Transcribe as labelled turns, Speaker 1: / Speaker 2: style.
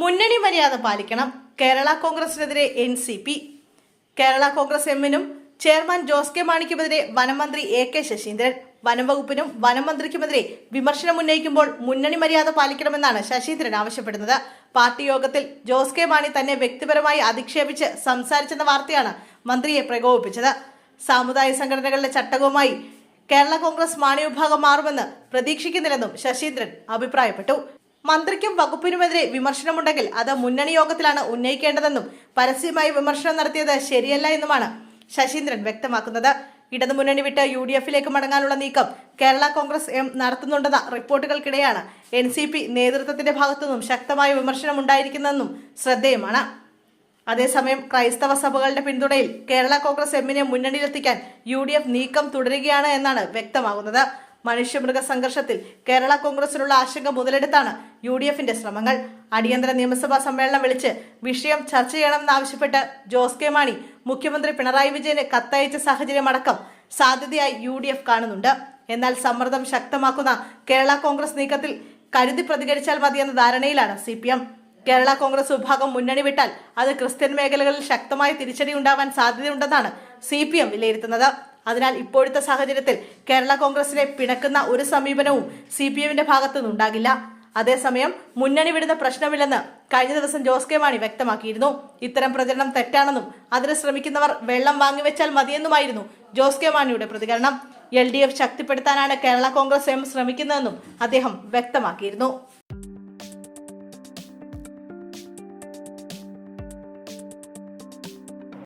Speaker 1: മുന്നണി മര്യാദ പാലിക്കണം. Kerala കോൺഗ്രസിനെതിരെ N C P. Kerala Congress എമ്മിനും ചെയർമാൻ ജോസ് കെ മാണിക്കുമെതിരെ വനമന്ത്രി എ കെ ശശീന്ദ്രൻ. വനംവകുപ്പിനും വനമന്ത്രിക്കുമെതിരെ വിമർശനം ഉന്നയിക്കുമ്പോൾ മുന്നണി മര്യാദ പാലിക്കണമെന്നാണ് ശശീന്ദ്രൻ ആവശ്യപ്പെടുന്നത്. പാർട്ടി യോഗത്തിൽ ജോസ് കെ മാണി തന്നെ വ്യക്തിപരമായി അധിക്ഷേപിച്ച് സംസാരിച്ചെന്ന വാർത്തയാണ് മന്ത്രിയെ പ്രകോപിപ്പിച്ചത്. സാമുദായിക സംഘടനകളുടെ ചട്ടകവുമായി കേരള കോൺഗ്രസ് മാണി വിഭാഗം മാറുമെന്ന് പ്രതീക്ഷിക്കുന്നില്ലെന്നും ശശീന്ദ്രൻ അഭിപ്രായപ്പെട്ടു. മന്ത്രിക്കും വകുപ്പിനുമെതിരെ വിമർശനമുണ്ടെങ്കിൽ അത് മുന്നണി യോഗത്തിലാണ് ഉന്നയിക്കേണ്ടതെന്നും പരസ്യമായി വിമർശനം നടത്തിയത് ശരിയല്ല എന്നുമാണ് ശശീന്ദ്രൻ വ്യക്തമാക്കുന്നത്. ഇടതുമുന്നണി വിട്ട് യു ഡി എഫിലേക്ക് മടങ്ങാനുള്ള നീക്കം കേരള കോൺഗ്രസ് എം നടത്തുന്നുണ്ടെന്ന റിപ്പോർട്ടുകൾക്കിടെയാണ് എൻ സി പി നേതൃത്വത്തിന്റെ ഭാഗത്തുനിന്നും ശക്തമായ വിമർശനം ഉണ്ടായിരിക്കുന്നതെന്നും ശ്രദ്ധേയമാണ്. അതേസമയം ക്രൈസ്തവ സഭകളുടെ പിന്തുണയിൽ കേരള കോൺഗ്രസ് എമ്മിനെ മുന്നണിയിലെത്തിക്കാൻ യു ഡി എഫ് നീക്കം തുടരുകയാണ് എന്നാണ് വ്യക്തമാകുന്നത്. മനുഷ്യമൃഗ സംഘർഷത്തിൽ കേരള കോൺഗ്രസിനുള്ള ആശങ്ക മുതലെടുത്താണ് യു ഡി എഫിന്റെ ശ്രമങ്ങൾ. അടിയന്തര നിയമസഭാ സമ്മേളനം വിളിച്ച് വിഷയം ചർച്ച ചെയ്യണമെന്നാവശ്യപ്പെട്ട് ജോസ് കെ മാണി മുഖ്യമന്ത്രി പിണറായി വിജയന് കത്തയച്ച സാഹചര്യമടക്കം സാധ്യതയായി യു ഡി എഫ് കാണുന്നുണ്ട്. എന്നാൽ സമ്മർദ്ദം ശക്തമാക്കുന്ന കേരള കോൺഗ്രസ് നീക്കത്തിൽ കരുതി പ്രതികരിച്ചാൽ മതിയെന്ന ധാരണയിലാണ് C P M. Kerala Congress വിഭാഗം മുന്നണി വിട്ടാൽ അത് ക്രിസ്ത്യൻ മേഖലകളിൽ ശക്തമായ തിരിച്ചടി ഉണ്ടാവാൻ സാധ്യതയുണ്ടെന്നാണ് സി പി എം വിലയിരുത്തുന്നത്. അതിനാൽ ഇപ്പോഴത്തെ സാഹചര്യത്തിൽ കേരള കോൺഗ്രസിനെ പിണക്കുന്ന ഒരു സമീപനവും സി പി എമ്മിന്റെ ഭാഗത്തുനിന്നുണ്ടാകില്ല അതേസമയം മുന്നണി വിടുന്ന പ്രശ്നമില്ലെന്ന് കഴിഞ്ഞ ദിവസം ജോസ് കെ മാണി വ്യക്തമാക്കിയിരുന്നു. ഇത്തരം പ്രചരണം തെറ്റാണെന്നും അതിന് ശ്രമിക്കുന്നവർ വെള്ളം വാങ്ങിവെച്ചാൽ മതിയെന്നുമായിരുന്നു ജോസ് കെ മാണിയുടെ പ്രതികരണം. എൽ ഡി എഫ് ശക്തിപ്പെടുത്താനാണ് കേരള കോൺഗ്രസ് എം ശ്രമിക്കുന്നതെന്നും അദ്ദേഹം വ്യക്തമാക്കിയിരുന്നു.